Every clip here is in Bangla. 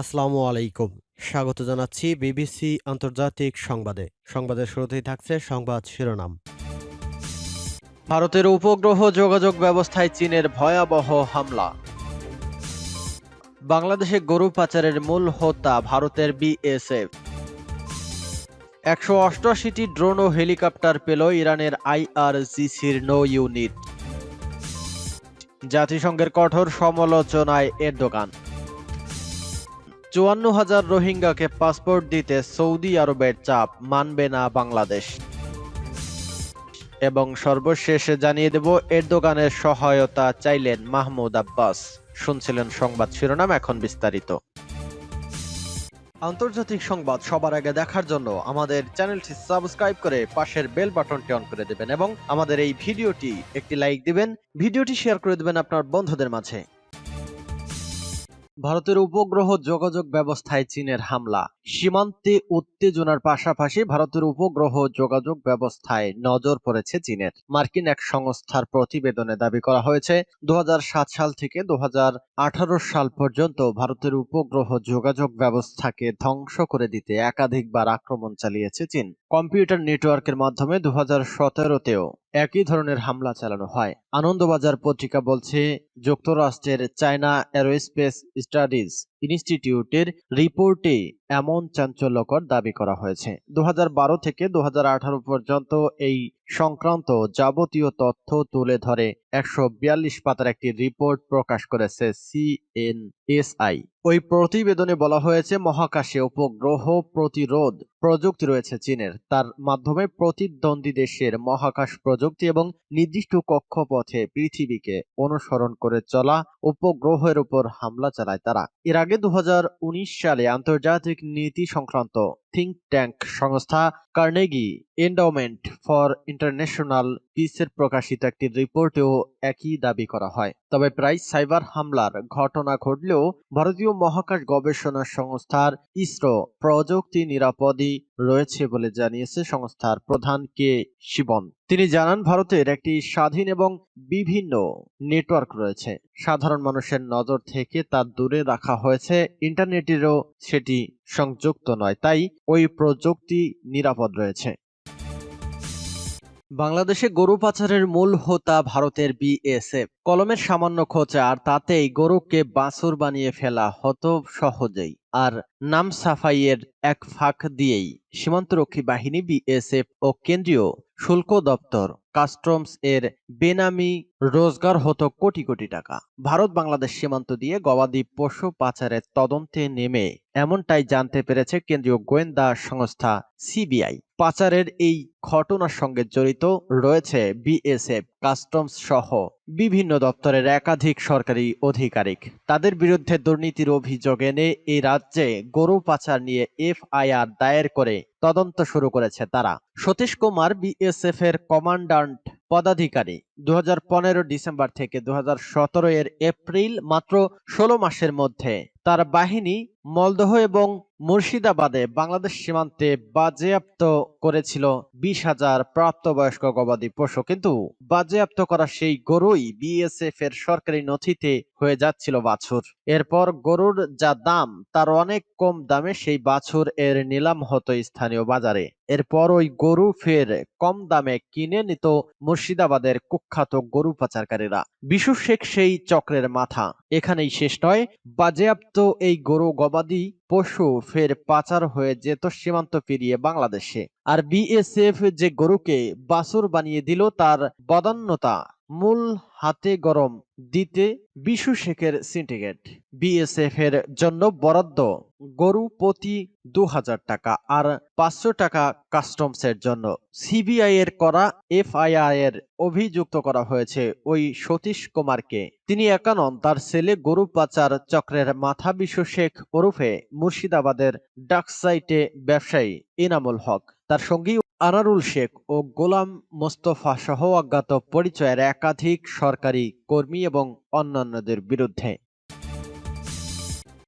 আসসালামু আলাইকুম। স্বাগত জানাচ্ছি বিবিসি আন্তর্জাতিক সংবাদে। সংবাদের শুরুতেই থাকছে সংবাদ শিরোনাম। ভারতের উপগ্রহ যোগাযোগ ব্যবস্থায় চীনের ভয়াবহ হামলা। বাংলাদেশে গরু পাচারের মূল হোতা ভারতের বিএসএফ। একশো অষ্টআশিটি ড্রোন ও হেলিকপ্টার পেল ইরানের আইআরজিসির নৌ ইউনিট। জাতিসংঘের কঠোর সমালোচনায় এরদোগান। চুয়ান্ন হাজার রোহিঙ্গাকে পাসপোর্ট দিতে সৌদি আরবের চাপ, মানবে না বাংলাদেশ। এবং সর্বশেষে জানিয়ে দেব, এরদোগানের সহায়তা চাইলেন মাহমুদ আব্বাস। শুনছিলেন সংবাদ শিরোনাম এখন বিস্তারিত। আন্তর্জাতিক সংবাদ সবার আগে দেখার জন্য আমাদের চ্যানেলটি সাবস্ক্রাইব করে পাশের বেল বাটনটি অন করে দেবেন এবং আমাদের এই ভিডিওটি একটি লাইক দিবেন, ভিডিওটি শেয়ার করে দেবেন আপনার বন্ধুদের মাঝে। ভারতের উপগ্রহ যোগাযোগ ব্যবস্থায় চীনের হামলা। সীমান্তে উত্তেজনার পাশাপাশি ভারতের উপগ্রহ যোগাযোগ ব্যবস্থায় নজর পড়েছে চীনের। মার্কিন এক সংস্থার প্রতিবেদনে দাবি করা হয়েছে দু হাজার সাত সাল থেকে দু হাজার আঠারো সাল পর্যন্ত ভারতের উপগ্রহ যোগাযোগ ব্যবস্থাকে ধ্বংস করে দিতে একাধিকবার আক্রমণ চালিয়েছে চীন। কম্পিউটার নেটওয়ার্কের মাধ্যমে দু হাজার সতেরোতেও একই ধরনের হামলা চালানো হয়। আনন্দবাজার পত্রিকা বলছে যুক্তরাষ্ট্রের চায়না অ্যারোস্পেস স্টাডিজ ইনস্টিটিউটের রিপোর্টে এমন চাঞ্চল্যকর দাবি করা হয়েছে। দু থেকে দু পর্যন্ত এই সংক্রান্ত যাবতীয় তথ্য তুলে ধরে একশো পাতার একটি রিপোর্ট প্রকাশ করেছে সিএনএসআই ওই প্রতিবেদনে বলা হয়েছে, মহাকাশে উপগ্রহ প্রতিরোধ প্রযুক্তি রয়েছে চীনের। তার মাধ্যমে প্রতিদ্বন্দ্বী দেশের মহাকাশ প্রযুক্তি এবং নির্দিষ্ট কক্ষপথে পৃথিবীকে অনুসরণ করে চলা উপগ্রহের উপর হামলা চালায় তারা। এর আগে দু হাজার উনিশ সালে আন্তর্জাতিক নীতি সংক্রান্ত থিঙ্ক ট্যাঙ্ক সংস্থা কার্নেগি এন্ডাওমেন্ট ফর ইন্টারন্যাশনাল পিসের প্রকাশিত একটি রিপোর্টেও একই দাবি করা হয়। তবে প্রায় সাইবার হামলার ঘটনা ঘটলেও ভারতীয় মহাকাশ গবেষণা সংস্থার ইসরো প্রযুক্তি নিরাপদই রয়েছে বলে জানিয়েছে সংস্থার প্রধান কে শিবন। তিনি জানান, ভারতের একটি স্বাধীন এবং বিভিন্ন নেটওয়ার্ক রয়েছে। সাধারণ মানুষের নজর থেকে তা দূরে রাখা হয়েছে। ইন্টারনেটেরও সেটি সংযুক্ত নয়। তাই ওই প্রযুক্তি নিরাপদ রয়েছে। বাংলাদেশে গরু পাচারের মূল হোতা ভারতের বিএসএফ। কলমের সামান্য খোঁচা আর তাতেই গরুকে বাছুর বানিয়ে ফেলা হতো সহজেই। আর নাম সাফাইয়ের এক ফাঁক দিয়েই সীমান্তরক্ষী বাহিনী, বিএসএফ ও কেন্দ্রীয় শুল্ক দপ্তর কাস্টমস এর বেনামি রোজগার হতো কোটি কোটি টাকা। ভারত বাংলাদেশ সীমান্ত দিয়ে গবাদি পশু পাচারের তদন্তে নেমে এমনটাই জানতে পেরেছে কেন্দ্রীয় গোয়েন্দা সংস্থা সিবিআই। পাচারের এই ঘটনার সঙ্গে জড়িত রয়েছে বিএসএফ কাস্টমস সহ বিভিন্ন দপ্তরের একাধিক সরকারি আধিকারিক তাদের বিরুদ্ধে দুর্নীতির অভিযোগ এনে এই রাজ্যে গরু পাচার নিয়ে এফআইআর দায়ের করে তদন্ত শুরু করেছে তারা। সতীশ কুমার, বিএসএফ এর কমান্ডান্ট পদাধিকারী দু হাজার পনেরো ডিসেম্বর থেকে দু হাজার সতেরো এর এপ্রিল মাত্র ষোলো মাসের মধ্যে তার বাহিনী মলদহ এবং মুর্শিদাবাদে বাংলাদেশ সীমান্তে বাজেয়াপ্ত করেছিল বিশ হাজার প্রাপ্তবয়স্ক গবাদি পশু। কিন্তু বাজেয়াপ্ত করা সেই গরুই বিএসএফ এর সরকারি নথিতে হয়ে যাচ্ছিল বাছুর। এরপর গরুর যা দাম, তার অনেক কম দামে সেই বাছুর এর নিলাম হতো স্থানীয় বাজারে। এরপর ওই গরু ফের কম দামে কিনে নিত মুর্শিদাবাদের কুখ্যাত গরু পাচারকারীরা। বিশু শেখ সেই চক্রের মাথা। এখানেই শেষ নয়, বাজেয়াপ্ত এই গরু গবাদি পশু ফের পাচার হয়ে যেত সীমান্ত পেরিয়ে বাংলাদেশে। আর বিএসএফ যে গরুকে বাসুর বানিয়ে দিল, তার বদান্যতা মূল হাতে গরম, দিতে বিশু শেখের সিন্ডিকেট বিএসএফ এর জন্য বরাদ্দ, গরু প্রতি দু হাজার টাকা আর পাঁচশো টাকা কাস্টমসের জন্য। সিবিআই এর করা এফআইআর এর অভিযুক্ত করা হয়েছে ওই সতীশ কুমারকে। তিনি একা নন, তার ছেলে গরু পাচার চক্রের মাথা বিশু শেখ ওরফে মুর্শিদাবাদের ডাকসাইটে ব্যবসায়ী ইনামুল হক। তার সঙ্গী আনারুল শেখ ও গোলাম মোস্তফা সহ অজ্ঞাত পরিচয়ের একাধিক সরকারি কর্মী এবং অন্যান্যদের বিরুদ্ধে।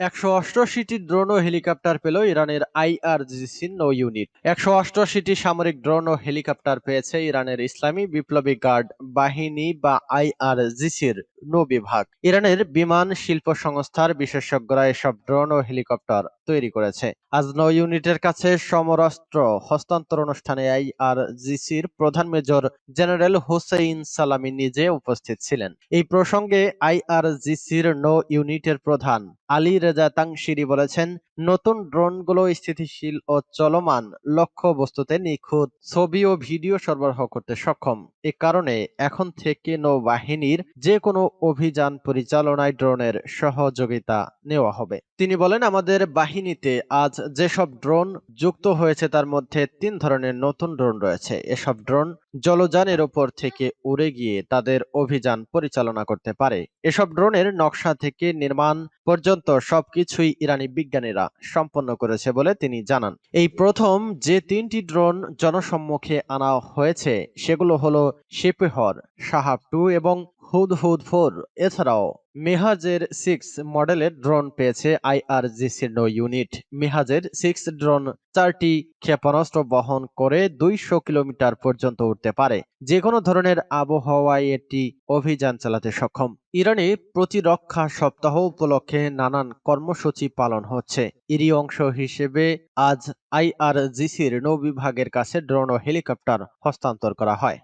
একশো অষ্টআশিটি ড্রোন ও হেলিকপ্টার পেল ইরানের আইআরজিসি নৌ ইউনিট। একশো অষ্টআশিটি সামরিক ড্রোন ও হেলিকপ্টার পেয়েছে ইরানের ইসলামী বিপ্লবী গার্ড বাহিনী বা আইআরজিসির নৌ বিভাগ। ইরানের বিমান শিল্প সংস্থার বিশেষজ্ঞরা এসব ড্রোন ও হেলিকপ্টার তৈরি করেছে। আজ নৌ ইউনিটের কাছে সমরাস্ত্র হস্তান্তর অনুষ্ঠানে আইআরজিসির প্রধান মেজর জেনারেল হোসেইন সালামি নিজে উপস্থিত ছিলেন। এই প্রসঙ্গে আইআরজিসির নৌ ইউনিটের প্রধান আলী রেজা তাংশিরি বলেছেন, নতুন ড্রোনগুলো স্থিতিশীল ও চলমান লক্ষ্য বস্তুতে নিখুঁত ছবি ও ভিডিও সরবরাহ করতে সক্ষম। এ কারণে এখন থেকে নৌবাহিনীর যে কোনো অভিযান পরিচালনায় ড্রোনের সহযোগিতা নেওয়া হবে। তিনি বলেন, আমাদের বাহিনীতে আজ যেসব ড্রোন যুক্ত হয়েছে, তার মধ্যে তিন ধরনের নতুন ড্রোন রয়েছে। এসব ড্রোন জলযানের ওপর থেকে উড়ে গিয়ে তাদের অভিযান পরিচালনা করতে পারে। এসব ড্রোনের নকশা থেকে নির্মাণ পর্যন্ত সবকিছুই ইরানি বিজ্ঞানীরা সম্পন্ন করেছে বলে তিনি জানান। এই প্রথম যে তিনটি ড্রোন জনসম্মুখে আনা হয়েছে, সেগুলো হলো শেপেহর সাহাব টু এবং হুদহুদ ফোর। এছাড়াও, মেহাজের সিক্স মডেলের ড্রোন পেয়েছে আইআরজিসির নৌ ইউনিট মেহাজের সিক্স ড্রোন চারটি ক্ষেপণাস্ত্র বহন করে দুইশো কিলোমিটার পর্যন্ত উঠতে পারে। যে কোনো ধরনের আবহাওয়ায় এটি অভিযান চালাতে সক্ষম। ইরানে প্রতিরক্ষা সপ্তাহ উপলক্ষে নানান কর্মসূচি পালন হচ্ছে। এরই অংশ হিসেবে আজ আইআরজিসির নৌ বিভাগের কাছে ড্রোন ও হেলিকপ্টার হস্তান্তর করা হয়।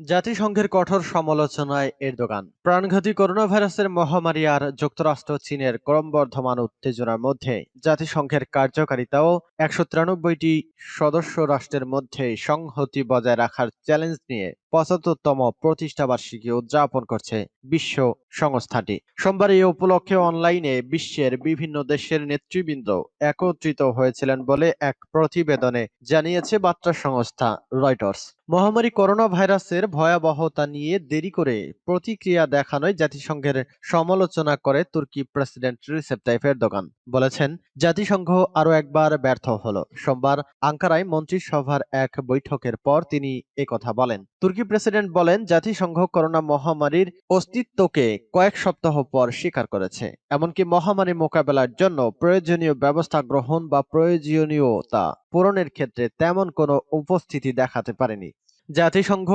জাতিসংঘের কঠোর সমালোচনায় এরদোগান। প্রাণঘাতী করোনা ভাইরাসের মহামারী আর যুক্তরাষ্ট্র চীনের ক্রমবর্ধমান উত্তেজনার মধ্যে জাতিসংঘের কার্যকারিতাও একশো তিরানব্বইটি সদস্য রাষ্ট্রের মধ্যে সংহতি বজায় রাখার চ্যালেঞ্জ নিয়ে পঁচাত্তরতম প্রতিষ্ঠাবার্ষিকী উদযাপন করছে বিশ্ব সংস্থাটি। সোমবার এই উপলক্ষে অনলাইনে বিশ্বের বিভিন্ন দেশের নেতৃবৃন্দ একত্রিত হয়েছিলেন বলে এক প্রতিবেদনে জানিয়েছে বার্তা সংস্থা রয়টার্স। মহামারী করোনা ভাইরাসের ভয়াবহতা নিয়ে দেরি করে প্রতিক্রিয়া দেখানোয় জাতিসংঘের সমালোচনা করে তুর্কি প্রেসিডেন্ট রিসেপ তাইপ এরদোগান। বলেছেন, জাতিসংঘ আরও একবার ব্যর্থ হল। সোমবার আঙ্কারায় মন্ত্রিসভার এক বৈঠকের পর তিনি কথা বলেন। তুর্কি প্রেসিডেন্ট বলেন, জাতিসংঘ করোনা মহামারীর অস্তিত্বকে কয়েক সপ্তাহ পর স্বীকার করেছে। এমনকি মহামারী মোকাবেলার জন্য প্রয়োজনীয় ব্যবস্থা গ্রহণ বা প্রয়োজনীয়তা পূরণের ক্ষেত্রে তেমন কোনো উপস্থিতি দেখাতে পারেনি। জাতিসংঘ,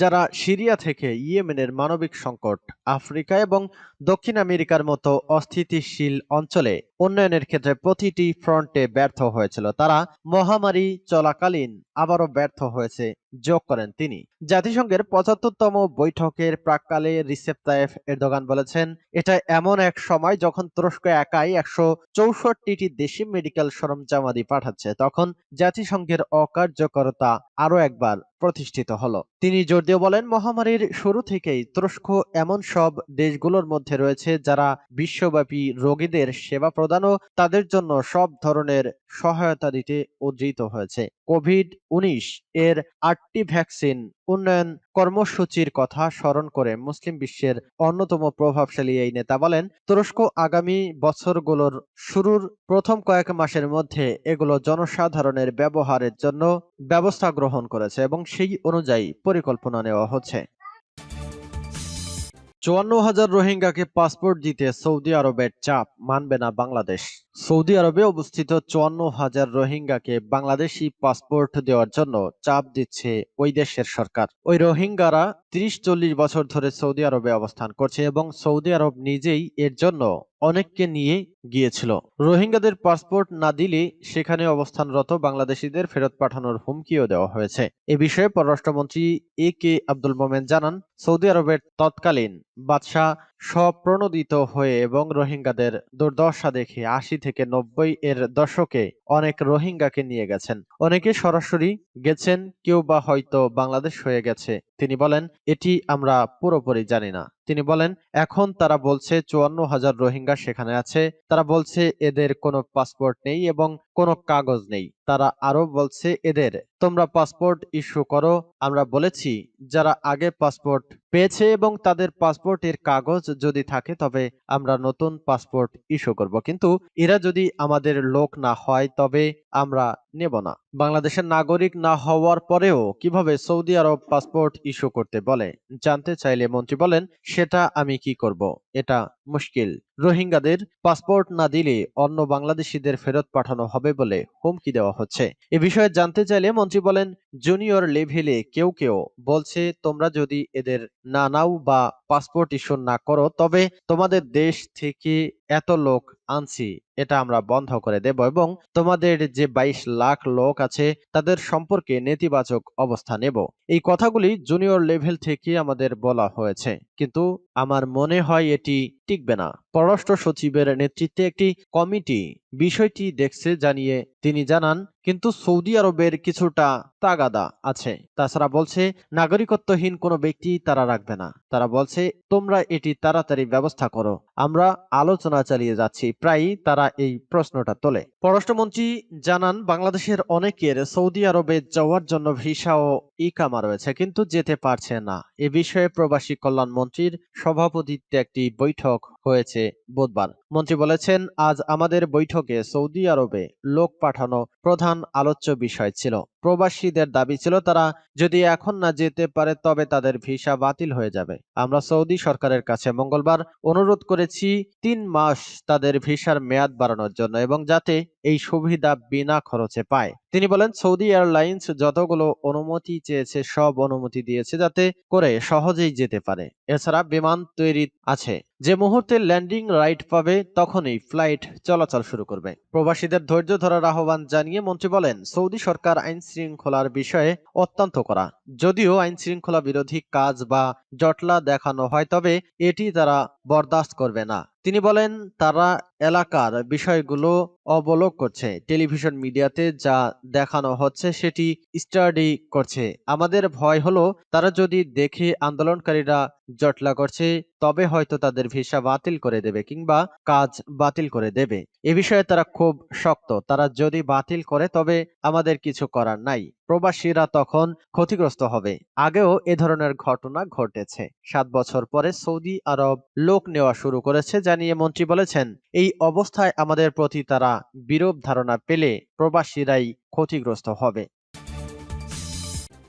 যারা সিরিয়া থেকে ইয়েমেনের মানবিক সংকট, আফ্রিকা এবং দক্ষিণ আমেরিকার মতো অস্থিতিশীল অঞ্চলে উন্নয়নের ক্ষেত্রে প্রতিটি ফ্রন্টে ব্যর্থ হয়েছিল, তারা মহামারী চলাকালীন আবারও ব্যর্থ হয়েছে, যোগ করেন তিনি। জাতিসংঘের পঁচাত্তরতম বৈঠকের প্রাককালে রিসেপ তায়েফ এরদোগান বলেছেন, এটা এমন এক সময় যখন তুরস্ক একাই একশো চৌষট্টিটি দেশি মেডিকেল সরঞ্জামাদি পাঠাচ্ছে, তখন জাতিসংঘের অকার্যকরতা আরও একবার প্রতিষ্ঠিত হলো। তিনি জোর দিয়ে বলেন, মহামারীর শুরু থেকেই তুরস্ক এমন সব দেশগুলোর মধ্যে রয়েছে যারা বিশ্বব্যাপী রোগীদের সেবা প্রদান ও তাদের জন্য সব ধরনের সহায়তা দিতে উদ্ধৃত হয়েছে। কোভিড উনিশ এর আটটি ভ্যাকসিন উন্নয়ন কর্মসূচির কথা স্মরণ করে মুসলিম বিশ্বের অন্যতম প্রভাবশালী এই নেতা বলেন, তুরস্ক আগামী বছরগুলোর শুরুর প্রথম কয়েক মাসের মধ্যে এগুলো জনসাধারণের ব্যবহারের জন্য ব্যবস্থা গ্রহণ করেছে এবং সেই অনুযায়ী পরিকল্পনা নেওয়া হচ্ছে। চুয়ান্ন হাজার রোহিঙ্গাকে পাসপোর্ট দিতে সৌদি আরবের চাপ, মানবে না বাংলাদেশ। সৌদি আরবে অবস্থিত চুয়ান্ন হাজার রোহিঙ্গাকে বাংলাদেশি পাসপোর্ট দেওয়ার জন্য চাপ দিচ্ছে ওই দেশের সরকার। ওই রোহিঙ্গারা ত্রিশ চল্লিশ বছর ধরে সৌদি আরবে অবস্থান করছে এবং সৌদি আরব নিজেই এর জন্য অনেককে নিয়ে গিয়েছিল। রোহিঙ্গাদের পাসপোর্ট না দিলে সেখানে অবস্থানরত বাংলাদেশিদের ফেরত পাঠানোর হুমকিও দেওয়া হয়েছে। এ বিষয়ে পররাষ্ট্রমন্ত্রী এ কে আব্দুল মোমেন জানান, সৌদি আরবের তৎকালীন বাদশাহ স্বপ্রণোদিত হয়ে এবং রোহিঙ্গাদের দুর্দশা দেখে আশি থেকে নব্বই এর দশকে অনেক রোহিঙ্গাকে নিয়ে গেছেন। অনেকে সরাসরি গেছেন, কেউ বা হয়তো বাংলাদেশ হয়ে গেছে। তিনি বলেন, এটি আমরা পুরোপুরি জানি না। তিনি বলেন, এখন তারা বলছে চুয়ান্ন হাজার রোহিঙ্গা সেখানে আছে। তারা বলছে এদের কোনো পাসপোর্ট নেই এবং কোনো কাগজ নেই। তারা আরও বলছে এদের, তোমরা পাসপোর্ট ইস্যু করো। আমরা বলেছি, যারা আগে পাসপোর্ট পেয়েছে এবং তাদের পাসপোর্টের কাগজ যদি থাকে, তবে আমরা নতুন পাসপোর্ট ইস্যু করব। কিন্তু এরা যদি আমাদের লোক না হয়, তবে আমরা নেব না। বাংলাদেশের নাগরিক না হওয়ার পরেও কীভাবে সৌদি আরব পাসপোর্ট ইস্যু করতে বলে? জানতে চাইলে মন্ত্রী বলেন সেটা আমি কি করব? এটা মুশকিল। রোহিঙ্গাদের পাসপোর্ট না দিলে অন্য বাংলাদেশিদের ফেরত পাঠানো হবে বলে হুমকি দেওয়া হচ্ছে। এ বিষয়ে জানতে চাইলে মন্ত্রী বলেন, জুনিয়র লেভেলে কেউ কেউ বলছে, তোমরা যদি এদের না নাও বা পাসপোর্ট ইস্যু না করো, তবে তোমাদের দেশ থেকে এত লোক আনছি, এটা আমরা বন্ধ করে দেব এবং তোমাদের যে বাইশ লাখ লোক আছে, তাদের সম্পর্কে নেতিবাচক অবস্থা নেব। এই কথাগুলি জুনিয়র লেভেল থেকে আমাদের বলা হয়েছে। কিন্তু আমার মনে হয় এটি টিকবে না। পররাষ্ট্র সচিবের নেতৃত্বে একটি কমিটি বিষয়টি দেখছে জানিয়ে তিনি জানান, কিন্তু সৌদি আরবের কিছুটা তাগাদা আছে। তাছাড়া বলছে, নাগরিকত্বহীন কোনো ব্যক্তি তারা রাখবে না। তারা বলছে, তোমরা এটি তাড়াতাড়ি ব্যবস্থা করো। আমরা আলোচনা চালিয়ে যাচ্ছি। প্রায়ই তারা এই প্রশ্নটা তোলে। পররাষ্ট্রমন্ত্রী জানান, বাংলাদেশের অনেকের সৌদি আরবে যাওয়ার জন্য ভিসা ও ইকামা রয়েছে, কিন্তু যেতে পারছে না। এ বিষয়ে প্রবাসী কল্যাণ মন্ত্রীর সভাপতিত্বে একটি বৈঠক হয়েছে বুধবার। মন্ত্রী বলেছেন আজ আমাদের বৈঠকে সৌদি আরবে লোক পাঠানো প্রধান আলোচ্য বিষয় ছিল। প্রবাসীদের দাবি ছিল তারা, যদি এখন না যেতে পারে, তবে তাদের ভিসা বাতিল হয়ে যাবে। আমরা সৌদি সরকারের কাছে মঙ্গলবার অনুরোধ করেছি তিন মাস তাদের ভিসার মেয়াদ বাড়ানোর জন্য এবং যাতে এই সুবিধা বিনা খরচে পায়। তিনি বলেন, সৌদি এয়ারলাইন্স যতগুলো অনুমতি চেয়েছে, সব অনুমতি দিয়েছে যাতে করে সহজেই যেতে পারে। এছাড়া বিমান তৈরি আছে। যে মুহূর্তে ল্যান্ডিং রাইট পাবে, তখনই ফ্লাইট চলাচল শুরু করবে। প্রবাসীদের ধৈর্য ধরার আহ্বান জানিয়ে মন্ত্রী বলেন, সৌদি সরকার আইন শৃঙ্খলার বিষয়ে অত্যন্ত করা যদিও আইন শৃঙ্খলা বিরোধী কাজ বা জটলা দেখানো হয়, তবে এটি তারা বরদাস্ত করবে না। তিনি বলেন, তারা এলাকার বিষয়গুলো অবলোক করছে। টেলিভিশন মিডিয়াতে যা দেখানো হচ্ছে, সেটি স্টাডি করছে। আমাদের ভয় হলো, তারা যদি দেখে আন্দোলনকারীরা জটলা করছে, তবে হয়তো তাদের ভিসা বাতিল করে দেবে কিংবা কাজ বাতিল করে দেবে। এ বিষয়ে তারা খুব শক্ত। তারা যদি বাতিল করে, তবে আমাদের কিছু করার নাই। প্রবাসীরা তখন ক্ষতিগ্রস্ত হবে। আগেও এ ধরনের ঘটনা ঘটেছে। সাত বছর পরে সৌদি আরব লোক নেওয়া শুরু করেছে জানিয়ে মন্ত্রী বলেছেন, এই অবস্থায় আমাদের প্রতি তারা বিরূপ ধারণা পেলে প্রবাসীরাই ক্ষতিগ্রস্ত হবে।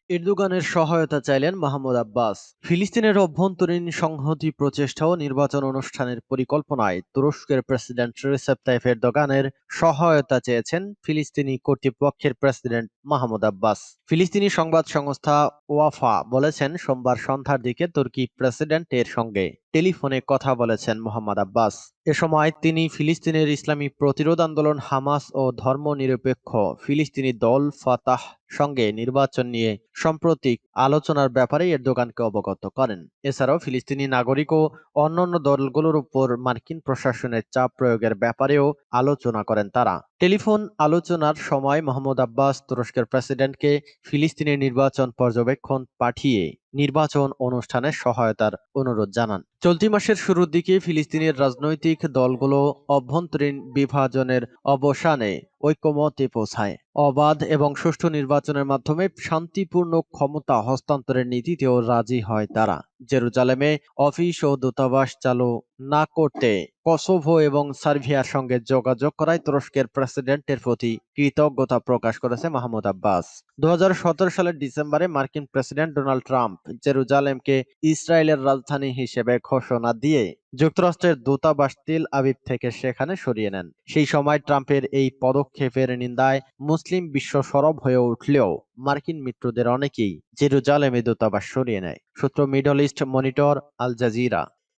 এরদোগানের সহায়তা চাইলেন মাহমুদ আব্বাস। ফিলিস্তিনের অভ্যন্তরীণ সংহতি প্রচেষ্টা ও নির্বাচন অনুষ্ঠানের পরিকল্পনায় তুরস্কের প্রেসিডেন্ট রিসেপ তাইফ এরদোগানের সহায়তা চেয়েছেন ফিলিস্তিনি কর্তৃপক্ষের প্রেসিডেন্ট মাহমুদ আব্বাস। ফিলিস্তিনি সংবাদ সংস্থা ওয়াফা বলেছেন, সোমবার সন্ধ্যার দিকে তুর্কি প্রেসিডেন্টের সঙ্গে। টেলিফোনে কথা বলেছেন মোহাম্মদ আব্বাস। এ সময় তিনি ফিলিস্তিনের ইসলামী প্রতিরোধ আন্দোলন, হামাস ও ধর্মনিরপেক্ষ ফিলিস্তিনি দল ফাতাহ সঙ্গে নির্বাচন নিয়ে সাম্প্রতিক আলোচনার ব্যাপারে এরদোগানকে অবগত করেন। এছাড়াও ফিলিস্তিনি নাগরিক ও অন্যান্য দলগুলোর উপর মার্কিন প্রশাসনের চাপ প্রয়োগের ব্যাপারেও আলোচনা করেন তারা। টেলিফোন আলোচনার সময় মোহাম্মদ আব্বাস তুরস্কের প্রেসিডেন্টকে ফিলিস্তিনের নির্বাচন পর্যবেক্ষণ পাঠিয়ে নির্বাচন অনুষ্ঠানে সহায়তার অনুরোধ জানান। চলতি মাসের শুরুর দিকে ফিলিস্তিনের রাজনৈতিক দলগুলো অভ্যন্তরীণ বিভাজনের অবসানে ঐক্যমতে পৌঁছায়। অবাধ এবং সুষ্ঠু নির্বাচনের মাধ্যমে শান্তিপূর্ণ ক্ষমতা হস্তান্তরের নীতিতেও রাজি হয় তারা। জেরুজালেমে অফিস ও দূতাবাস চালু না করতে কসোভো এবং সার্বিয়ার সঙ্গে যোগাযোগ করায় তুরস্কের প্রেসিডেন্টের প্রতি কৃতজ্ঞতা প্রকাশ করেছে মাহমুদ আব্বাস। দু হাজার সতেরো সালের ডিসেম্বরে মার্কিন প্রেসিডেন্ট ডোনাল্ড ট্রাম্প জেরুজালেমকে ইসরায়েলের রাজধানী হিসেবে ঘোষণা দিয়ে যুক্তরাষ্ট্রের দূতাবাস তিল আবিব থেকে সেখানে সরিয়ে নেন। সেই সময় ট্রাম্পের এই পদক্ষেপের নিন্দায় মুসলিম বিশ্ব সরব হয়ে উঠলেও মার্কিন মিত্রদের অনেকেই জেরুজালেমে দূতাবাস সরিয়ে নেয়। সূত্র Middle East Monitor, Al Jazeera.